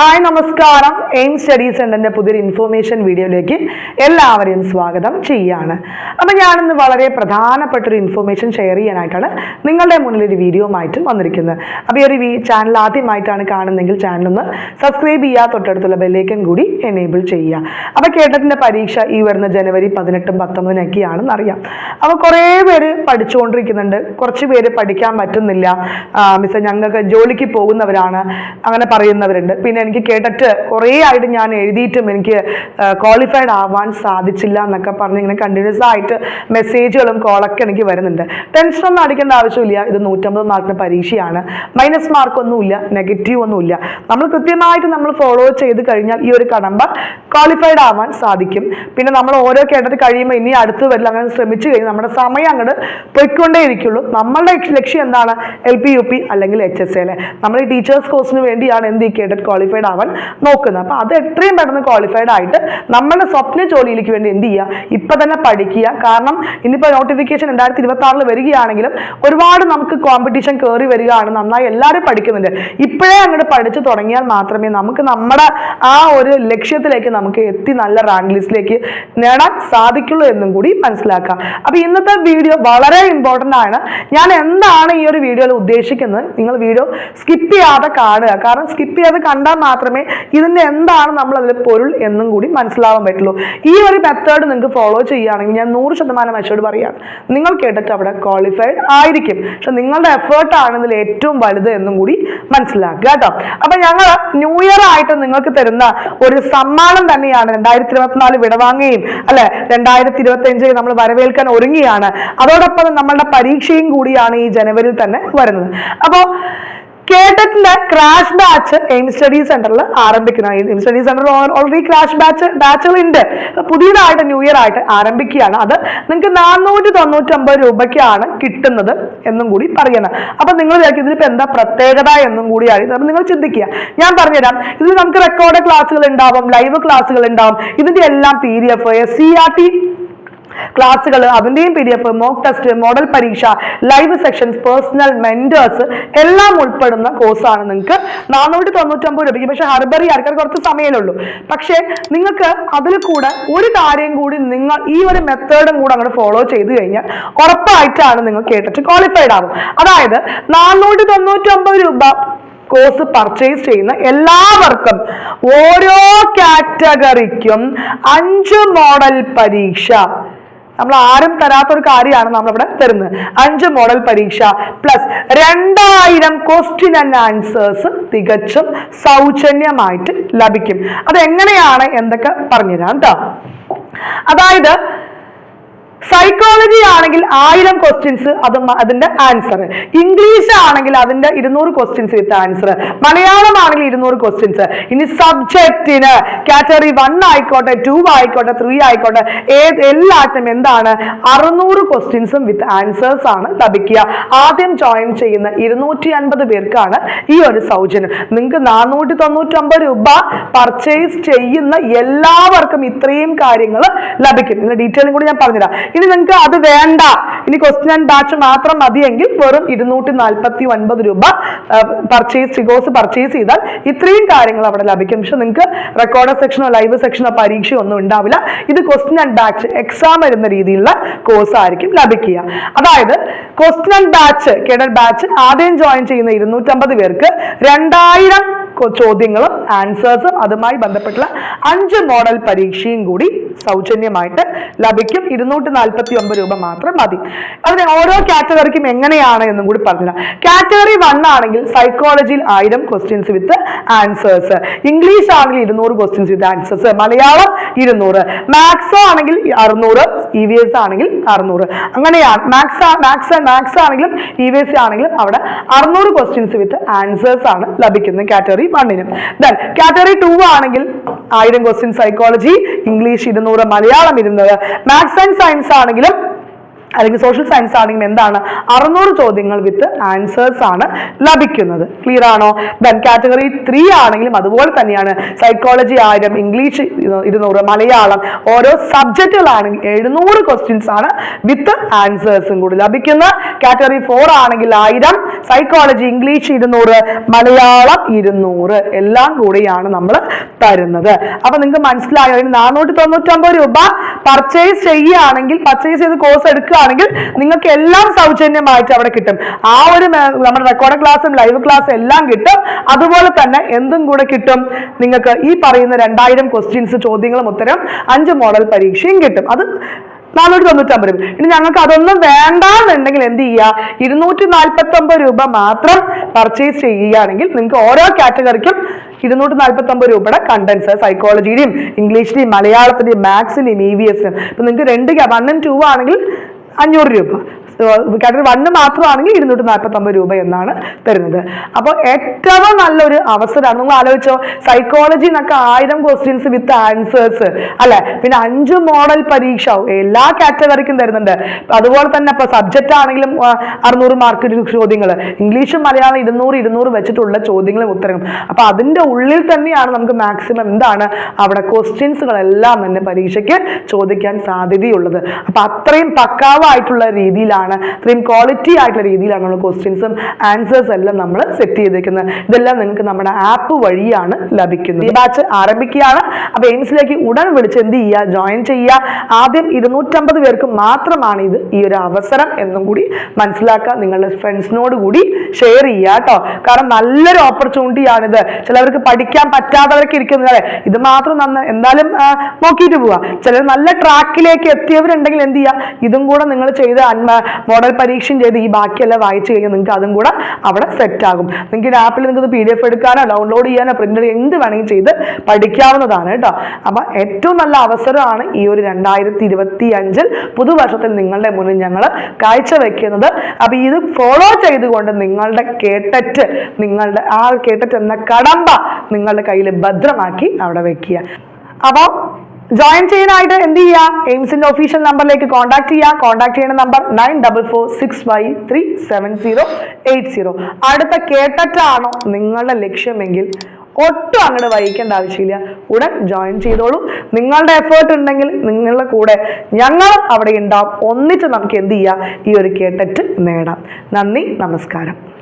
Hi നമസ്കാരം. Aim study സെന്ററിന്റെ പുതിയൊരു ഇൻഫോർമേഷൻ വീഡിയോയിലേക്ക് എല്ലാവരെയും സ്വാഗതം ചെയ്യാണ്. അപ്പം ഞാനിന്ന് വളരെ പ്രധാനപ്പെട്ട ഒരു ഇൻഫോർമേഷൻ ഷെയർ ചെയ്യാനായിട്ടാണ് നിങ്ങളുടെ മുന്നിൽ ഒരു വീഡിയോയുമായിട്ട് വന്നിരിക്കുന്നത്. അപ്പോൾ ഈ ഒരു ചാനൽ ആദ്യമായിട്ടാണ് കാണുന്നതെങ്കിൽ ചാനലൊന്ന് സബ്സ്ക്രൈബ് ചെയ്യുക തൊട്ടടുത്തുള്ള ബെല്ലേക്കൻ കൂടി എനേബിൾ ചെയ്യുക. അപ്പോൾ കേട്ടതിന്റെ പരീക്ഷ ഈ വരുന്ന ജനുവരി പതിനെട്ടും പത്തൊമ്പതിനൊക്കെയാണെന്ന് അറിയാം. അപ്പോൾ കുറേ പേര് പഠിച്ചുകൊണ്ടിരിക്കുന്നുണ്ട്. കുറച്ച് പേര് പഠിക്കാൻ പറ്റുന്നില്ല. മിസ് ഞങ്ങൾക്ക് ജോലിക്ക് പോകുന്നവരാണ്. അങ്ങനെ പറയുന്നവരുണ്ട്. പിന്നെ എനിക്ക് കേട്ടിട്ട് കുറേ ആയിട്ട് ഞാൻ എഴുതിയിട്ടും എനിക്ക് ക്വാളിഫൈഡ് ആവാൻ സാധിച്ചില്ല എന്നൊക്കെ പറഞ്ഞ് ഇങ്ങനെ കണ്ടിന്യൂസ് ആയിട്ട് മെസ്സേജുകളും കോളൊക്കെ എനിക്ക് വരുന്നുണ്ട്. ടെൻഷനൊന്നും അടിക്കേണ്ട ആവശ്യമില്ല. ഇത് നൂറ്റമ്പത് മാർക്കിന് പരീക്ഷയാണ്. മൈനസ് മാർക്കൊന്നുമില്ല നെഗറ്റീവ് ഒന്നുമില്ല. നമ്മൾ കൃത്യമായിട്ട് നമ്മൾ ഫോളോ ചെയ്ത് കഴിഞ്ഞാൽ ഈ ഒരു കടമ്പ ക്വാളിഫൈഡ് ആവാൻ സാധിക്കും. പിന്നെ നമ്മൾ ഓരോ കേട്ടത് കഴിയുമ്പോൾ ഇനി അടുത്ത് വരില്ല അങ്ങനെ ശ്രമിച്ചു കഴിഞ്ഞാൽ നമ്മുടെ സമയം അങ്ങോട്ട് പൊയ്ക്കൊണ്ടേ ഇരിക്കുള്ളൂ നമ്മളുടെ ലക്ഷ്യം എന്താണ്? എൽ പി യു പി അല്ലെങ്കിൽ എച്ച് എസ് എ അല്ലെ നമ്മൾ ഈ ടീച്ചേഴ്സ് കോഴ്സിന് വേണ്ടിയാണ് എന്ത് ഈ കേട്ടത്? ക്വാളിഫൈഡ് ആവാൻ നോക്കുന്നത്. അപ്പോൾ അത് എത്രയും പെട്ടെന്ന് ക്വാളിഫൈഡ് ആയിട്ട് നമ്മുടെ സ്വപ്ന ജോലിയിലേക്ക് വേണ്ടി എന്ത് ചെയ്യുക? ഇപ്പം തന്നെ പഠിക്കുക. കാരണം ഇന്നിപ്പോ നോട്ടിഫിക്കേഷൻ രണ്ടായിരത്തി ഇരുപത്തി ആറിൽ വരികയാണെങ്കിലും ഒരുപാട് നമുക്ക് കോമ്പറ്റീഷൻ കയറി വരികയാണ്. നന്നായി എല്ലാവരും പഠിക്കുന്നുണ്ട്. ഇപ്പോഴേ അങ്ങോട്ട് പഠിച്ചു തുടങ്ങിയാൽ മാത്രമേ നമുക്ക് നമ്മുടെ ആ ഒരു ലക്ഷ്യത്തിലേക്ക് നമുക്ക് എത്തി നല്ല റാങ്ക് ലിസ്റ്റിലേക്ക് നേടാൻ സാധിക്കുള്ളൂ എന്നും കൂടി മനസ്സിലാക്കാം. അപ്പോൾ ഇന്നത്തെ വീഡിയോ വളരെ ഇമ്പോർട്ടന്റ് ആണ്. ഞാൻ എന്താണ് ഈ ഒരു വീഡിയോയിൽ ഉദ്ദേശിക്കുന്നത് നിങ്ങൾ വീഡിയോ സ്കിപ്പ് ചെയ്യാതെ കാണുക. കാരണം സ്കിപ്പ് ചെയ്യാതെ കണ്ടാൽ മാത്രമേ ഇതിന്റെ എന്താണ് നമ്മൾ അതിൽ പൊരുൾ എന്നും കൂടി മനസ്സിലാവാൻ പറ്റുള്ളൂ. ഈ ഒരു മെത്തേഡ് നിങ്ങൾക്ക് ഫോളോ ചെയ്യുകയാണെങ്കിൽ ഞാൻ നൂറ് ശതമാനം മെച്ചോട് പറയാം നിങ്ങൾ കേട്ടിട്ട് അവിടെ ക്വാളിഫൈഡ് ആയിരിക്കും. പക്ഷെ നിങ്ങളുടെ എഫേർട്ടാണ് ഇതിൽ ഏറ്റവും വലുത് എന്നും കൂടി മനസ്സിലാക്കുക കേട്ടോ. അപ്പൊ ഞങ്ങൾ ന്യൂ ഇയർ ആയിട്ട് നിങ്ങൾക്ക് തരുന്ന ഒരു സമ്മാനം തന്നെയാണ് രണ്ടായിരത്തി ഇരുപത്തിനാല് വിടവാങ്ങുകയും അല്ലെ? രണ്ടായിരത്തി ഇരുപത്തി അഞ്ച് നമ്മൾ വരവേൽക്കാൻ ഒരുങ്ങിയാണ് അതോടൊപ്പം നമ്മളുടെ പരീക്ഷയും കൂടിയാണ് ഈ ജനുവരിയിൽ തന്നെ വരുന്നത്. അപ്പോൾ കേട്ടറ്റിന്റെ ക്രാഷ് ബാച്ച് എയിം സ്റ്റഡി സെന്ററിൽ ആരംഭിക്കുന്ന എയിം സ്റ്റഡി സെന്ററിൽ ഓൾറെഡി ക്രാഷ് ബാച്ച് ബാച്ചുകൾ ഉണ്ട് പുതിയതായിട്ട് ന്യൂ ഇയർ ആയിട്ട് ആരംഭിക്കുകയാണ്. അത് നിങ്ങൾക്ക് നാനൂറ്റി തൊണ്ണൂറ്റമ്പത് രൂപയ്ക്കാണ് കിട്ടുന്നത് എന്നും കൂടി പറയണം അപ്പൊ നിങ്ങൾ വിചാരിക്കും ഇതിലിപ്പോ എന്താ പ്രത്യേകത എന്നും കൂടിയാണ് അപ്പം നിങ്ങൾ ചിന്തിക്കുക. ഞാൻ പറഞ്ഞുതരാം. ഇതിൽ നമുക്ക് റെക്കോർഡ് ക്ലാസ്സുകൾ ഉണ്ടാവും ലൈവ് ക്ലാസ്സുകൾ ഉണ്ടാവും. ഇതിന്റെ എല്ലാം P D F C R T ക്ലാസ്സുകൾ അതിന്റെയും P D F mock test model പരീക്ഷ ലൈവ് സെക്ഷൻസ് പേഴ്സണൽ മെന്റേഴ്സ് എല്ലാം ഉൾപ്പെടുന്ന കോഴ്സാണ് നിങ്ങൾക്ക് നാനൂറ്റി തൊണ്ണൂറ്റൊമ്പത് രൂപയ്ക്ക്. പക്ഷേ ഹർബറി ആൾക്കാർ കുറച്ച് സമയമേ പക്ഷേ നിങ്ങൾക്ക് അതിൽ കൂടെ ഒരു കാര്യം കൂടി നിങ്ങൾ ഈ ഒരു മെത്തേഡും കൂടെ അങ്ങോട്ട് ഫോളോ ചെയ്ത് കഴിഞ്ഞാൽ ഉറപ്പായിട്ടാണ് നിങ്ങൾ കേട്ടിട്ട് ക്വാളിഫൈഡ് ആകും അതായത് നാനൂറ്റി തൊണ്ണൂറ്റൊമ്പത് രൂപ കോഴ്സ് പർച്ചേസ് ചെയ്യുന്ന എല്ലാവർക്കും ഓരോ കാറ്റഗറിക്കും അഞ്ച് മോഡൽ പരീക്ഷ. നമ്മൾ ആരും തരാത്തൊരു കാര്യമാണ് നമ്മളിവിടെ തരുന്നത്. അഞ്ച് മോഡൽ പരീക്ഷ പ്ലസ് രണ്ടായിരം ക്വസ്റ്റ്യൻ ആൻഡ് ആൻസേഴ്സ് തികച്ചും സൗജന്യമായിട്ട് ലഭിക്കും. അതെങ്ങനെയാണ് എന്തൊക്കെ പറഞ്ഞുതരാം കേട്ടോ അതായത് സൈക്കോളജി ആണെങ്കിൽ ആയിരം ക്വസ്റ്റ്യൻസ് അത് അതിന്റെ ആൻസർ ഇംഗ്ലീഷ് ആണെങ്കിൽ അതിന്റെ ഇരുന്നൂറ് ക്വസ്റ്റ്യൻസ് വിത്ത് ആൻസർ മലയാളം ആണെങ്കിൽ ഇരുന്നൂറ് ക്വസ്റ്റ്യൻസ് ഇനി സബ്ജക്റ്റിന് കാറ്റഗറി വൺ ആയിക്കോട്ടെ ടു ആയിക്കോട്ടെ ത്രീ ആയിക്കോട്ടെ ഏത് എല്ലാത്തിനും എന്താണ്? അറുന്നൂറ് ക്വസ്റ്റ്യൻസും വിത്ത് ആൻസേഴ്സ് ആണ് ലഭിക്കുക. ആദ്യം ജോയിൻ ചെയ്യുന്ന ഇരുന്നൂറ്റി അൻപത് പേർക്കാണ് ഈ ഒരു സൗജന്യം. നിങ്ങൾക്ക് നാനൂറ്റി തൊണ്ണൂറ്റൊമ്പത് രൂപ പർച്ചേസ് ചെയ്യുന്ന എല്ലാവർക്കും ഇത്രയും കാര്യങ്ങൾ ലഭിക്കും. ഇതിന്റെ ഡീറ്റെയിലും കൂടി ഞാൻ പറഞ്ഞുതരാം. ഇനി നിങ്ങൾക്ക് അത് വേണ്ട. ഇനി ക്വസ്റ്റ്യൻ ആൻഡ് ബാച്ച് മാത്രം മതിയെങ്കിൽ വെറും ഇരുന്നൂറ്റി നാൽപ്പത്തി ഒൻപത് രൂപ പർച്ചേസ് ടിഗോസ് പർച്ചേസ് ചെയ്താൽ ഇത്രയും കാര്യങ്ങൾ അവിടെ ലഭിക്കും. പക്ഷെ നിങ്ങൾക്ക് റെക്കോർഡ് സെക്ഷനോ ലൈവ് സെക്ഷനോ പരീക്ഷയോ ഒന്നും ഉണ്ടാവില്ല. ഇത് ക്വസ്റ്റ്യൻ ആൻഡ് ബാച്ച് എക്സാം വരുന്ന രീതിയിലുള്ള കോഴ്സ് ആയിരിക്കും ലഭിക്കുക. അതായത് ക്വസ്റ്റ്യൻ ആൻഡ് ബാച്ച് കേഡൽ ബാച്ച് ആദ്യം ജോയിൻ ചെയ്യുന്ന ഇരുന്നൂറ്റമ്പത് പേർക്ക് രണ്ടായിരം ചോദ്യങ്ങളും ആൻസേഴ്സും അതുമായി ബന്ധപ്പെട്ടുള്ള അഞ്ച് മോഡൽ പരീക്ഷയും കൂടി സൗജന്യമായിട്ട് ലഭിക്കും. ഇരുന്നൂറ്റി നാൽപ്പത്തി ഒമ്പത് രൂപ മാത്രം മതി. അതിന് ഓരോ കാറ്റഗറിക്കും എങ്ങനെയാണ് എന്നും കൂടി പറഞ്ഞുതരാം. കാറ്റഗറി വൺ ആണെങ്കിൽ സൈക്കോളജിയിൽ ആയിരം ക്വസ്റ്റ്യൻസ് വിത്ത് ആൻസേഴ്സ് ഇംഗ്ലീഷ് ആണെങ്കിൽ ഇരുന്നൂറ് ക്വസ്റ്റ്യൻസ് വിത്ത് ആൻസേഴ്സ് മലയാളം ഇരുന്നൂറ്. മാത്സ് ആണെങ്കിൽ അറുന്നൂറ് ഇ വി എസ് ആണെങ്കിൽ അറുന്നൂറ്. അങ്ങനെയാണ്. മാക്സ് മാത്സ് മാക്സ് ആണെങ്കിലും ഇ വി എസ് ആണെങ്കിലും അവിടെ അറുന്നൂറ് ക്വസ്റ്റ്യൻസ് വിത്ത് ആൻസേഴ്സ് ആണ് ലഭിക്കുന്നത് കാറ്റഗറി വണ്ണിന് ദെൻ കാറ്റഗറി ടു ആണെങ്കിൽ ആയിരം ക്വസ്റ്റ്യൻ സൈക്കോളജി ഇംഗ്ലീഷ് ഇരുന്നൂറ് മലയാളം ഇരുന്നൂറ്. മാത്സ് ആൻഡ് സയൻസ് ആണെങ്കിലും അല്ലെങ്കിൽ സോഷ്യൽ സയൻസ് ആണെങ്കിൽ എന്താണ് അറുന്നൂറ് ചോദ്യങ്ങൾ വിത്ത് ആൻസേഴ്സ് ആണ് ലഭിക്കുന്നത്. ക്ലിയർ ആണോ? ദൻ കാറ്റഗറി ത്രീ ആണെങ്കിലും അതുപോലെ തന്നെയാണ്. സൈക്കോളജി ആയിരം ഇംഗ്ലീഷ് ഇരുന്നൂറ് മലയാളം ഓരോ സബ്ജക്റ്റുകളാണെങ്കിൽ എഴുന്നൂറ് ക്വസ്റ്റ്യൻസ് ആണ് വിത്ത് ആൻസേഴ്സും കൂടി ലഭിക്കുന്നത്. കാറ്റഗറി ഫോർ ആണെങ്കിൽ ആയിരം സൈക്കോളജി ഇംഗ്ലീഷ് ഇരുന്നൂറ് മലയാളം ഇരുന്നൂറ് എല്ലാം കൂടിയാണ് നമ്മൾ തരുന്നത്. അപ്പൊ നിങ്ങൾക്ക് മനസ്സിലായോ? നാനൂറ്റി തൊണ്ണൂറ്റൊമ്പത് രൂപ പർച്ചേസ് ചെയ്യുകയാണെങ്കിൽ പർച്ചേസ് ചെയ്ത് കോഴ്സ് എടുക്കുകയാണെങ്കിൽ നിങ്ങൾക്ക് എല്ലാം സൗജന്യമായിട്ട് അവിടെ കിട്ടും. ആ ഒരു നമ്മുടെ റെക്കോർഡ് ക്ലാസ്സും ലൈവ് ക്ലാസ്സും എല്ലാം കിട്ടും. അതുപോലെ തന്നെ എന്തും കൂടെ കിട്ടും? നിങ്ങൾക്ക് ഈ പറയുന്ന രണ്ടായിരം ക്വസ്റ്റ്യൻസ് ചോദ്യങ്ങളും ഉത്തരം അഞ്ച് മോഡൽ പരീക്ഷയും കിട്ടും. അത് നാനൂറ്റി തൊണ്ണൂറ്റമ്പത് രൂപ. ഇനി ഞങ്ങൾക്ക് അതൊന്നും വേണ്ടാന്നുണ്ടെങ്കിൽ എന്ത് ചെയ്യുക? ഇരുന്നൂറ്റി നാൽപ്പത്തി ഒമ്പത് രൂപ മാത്രം പർച്ചേസ് ചെയ്യുകയാണെങ്കിൽ നിങ്ങൾക്ക് ഓരോ കാറ്റഗറിക്കും ഇരുന്നൂറ്റി നാൽപ്പത്തി ഒമ്പത് രൂപയുടെ കണ്ടൻസ് സൈക്കോളജിയുടെയും ഇംഗ്ലീഷിന്റെയും മലയാളത്തിന്റെയും മാത്സിന്റെയും ഇ വി എസിനും ഇപ്പൊ നിങ്ങൾക്ക് രണ്ട് വണ്ണും ടു ആണെങ്കിൽ അഞ്ഞൂറ് രൂപ. കാറ്റഗറി വണ്ണ് മാത്രമാണെങ്കിൽ ഇരുന്നൂറ്റി നാൽപ്പത്തി ഒമ്പത് രൂപ എന്നാണ് തരുന്നത്. അപ്പോൾ ഏറ്റവും നല്ലൊരു അവസരമാണ്. നിങ്ങൾ ആലോചിച്ചോ സൈക്കോളജി എന്നൊക്കെ ആയിരം ക്വസ്റ്റ്യൻസ് വിത്ത് ആൻസേഴ്സ് അല്ലെ? പിന്നെ അഞ്ച് മോഡൽ പരീക്ഷ എല്ലാ കാറ്റഗറിക്കും തരുന്നുണ്ട്. അതുപോലെ തന്നെ ഇപ്പൊ സബ്ജക്റ്റ് ആണെങ്കിലും അറുന്നൂറ് മാർക്ക് ചോദ്യങ്ങൾ ഇംഗ്ലീഷും മലയാളം ഇരുന്നൂറ് ഇരുന്നൂറ് വെച്ചിട്ടുള്ള ചോദ്യങ്ങളും ഉത്തരവും അപ്പൊ അതിന്റെ ഉള്ളിൽ തന്നെയാണ് നമുക്ക് മാക്സിമം എന്താണ്? അവിടെ ക്വസ്റ്റ്യൻസുകളെല്ലാം തന്നെ പരീക്ഷയ്ക്ക് ചോദിക്കാൻ സാധ്യതയുള്ളത്. അപ്പൊ അത്രയും പക്കാവായിട്ടുള്ള രീതിയിലാണ് അത്രയും ക്വാളിറ്റി ആയിട്ടുള്ള രീതിയിലാണ് നമ്മൾ ക്വസ്റ്റ്യൻസും ആൻസേഴ്സ് എല്ലാം നമ്മൾ സെറ്റ് ചെയ്തേക്കുന്നത്. ഇതെല്ലാം നിങ്ങൾക്ക് നമ്മുടെ ആപ്പ് വഴിയാണ് ലഭിക്കുന്നത്. ഈ ബാച്ച് ആരംഭിക്കുകയാണ്. അപ്പോൾ എയിംസിലേക്ക് ഉടൻ വിളിച്ച് എന്ത് ചെയ്യുക? ജോയിൻ ചെയ്യുക. ആദ്യം ഇരുന്നൂറ്റമ്പത് പേർക്ക് മാത്രമാണ് ഇത് ഈ ഒരു അവസരം എന്നും കൂടി മനസ്സിലാക്കുക. നിങ്ങളുടെ ഫ്രണ്ട്സിനോട് കൂടി ഷെയർ ചെയ്യുക കേട്ടോ. കാരണം നല്ലൊരു ഓപ്പർച്യൂണിറ്റി ആണിത്. ചിലവർക്ക് പഠിക്കാൻ പറ്റാത്തവർക്ക് ഇരിക്കുന്നത് ഇത് മാത്രം നന്ന് എന്തായാലും നോക്കിയിട്ട് പോവാ. ചിലർ നല്ല ട്രാക്കിലേക്ക് എത്തിയവരുണ്ടെങ്കിൽ എന്ത് ചെയ്യുക ഇതും കൂടെ നിങ്ങൾ ചെയ്ത് മോഡൽ പരീക്ഷയും ചെയ്ത് ഈ ബാക്കിയെല്ലാം വായിച്ചു കഴിഞ്ഞാൽ നിങ്ങൾക്ക് അതും കൂടെ അവിടെ സെറ്റ് ആകും. നിങ്ങൾക്ക് ഈ ആപ്പിൽ നിങ്ങൾക്ക് പി ഡി എഫ് എടുക്കാനോ ഡൗൺലോഡ് ചെയ്യാനോ പ്രിന്റർ എന്ത് വേണമെങ്കിൽ ചെയ്ത് പഠിക്കാവുന്നതാണ് കേട്ടോ. അപ്പൊ ഏറ്റവും നല്ല അവസരമാണ് ഈ ഒരു രണ്ടായിരത്തി ഇരുപത്തി അഞ്ചിൽ പുതുവർഷത്തിൽ നിങ്ങളുടെ മുന്നിൽ ഞങ്ങൾ കാഴ്ചവെക്കുന്നത്. അപ്പൊ ഇത് ഫോളോ ചെയ്തുകൊണ്ട് നിങ്ങളുടെ കേട്ടറ്റ് നിങ്ങളുടെ ആൾ കേട്ടറ്റ് എന്ന കടമ്പ നിങ്ങളുടെ കയ്യിൽ ഭദ്രമാക്കി അവിടെ വെക്കുക. അപ്പോൾ ജോയിൻ ചെയ്യാനായിട്ട് എന്ത് ചെയ്യുക എയിംസിന്റെ ഒഫീഷ്യൽ നമ്പറിലേക്ക് കോൺടാക്ട് ചെയ്യുക കോൺടാക്ട് ചെയ്യുന്ന number nine double four six five three seven zero eight zero. അടുത്ത കേട്ടറ്റാണോ നിങ്ങളുടെ ലക്ഷ്യമെങ്കിൽ ഒട്ടും അങ്ങോട്ട് വഹിക്കേണ്ട ആവശ്യമില്ല. ഉടൻ ജോയിൻ ചെയ്തോളൂ. നിങ്ങളുടെ എഫേർട്ട് ഉണ്ടെങ്കിൽ നിങ്ങളുടെ കൂടെ ഞങ്ങളും അവിടെ ഉണ്ടാവും. ഒന്നിച്ച് നമുക്ക് എന്ത് ചെയ്യാം? ഈ ഒരു കേട്ടറ്റ് നേടാം. നന്ദി നമസ്കാരം.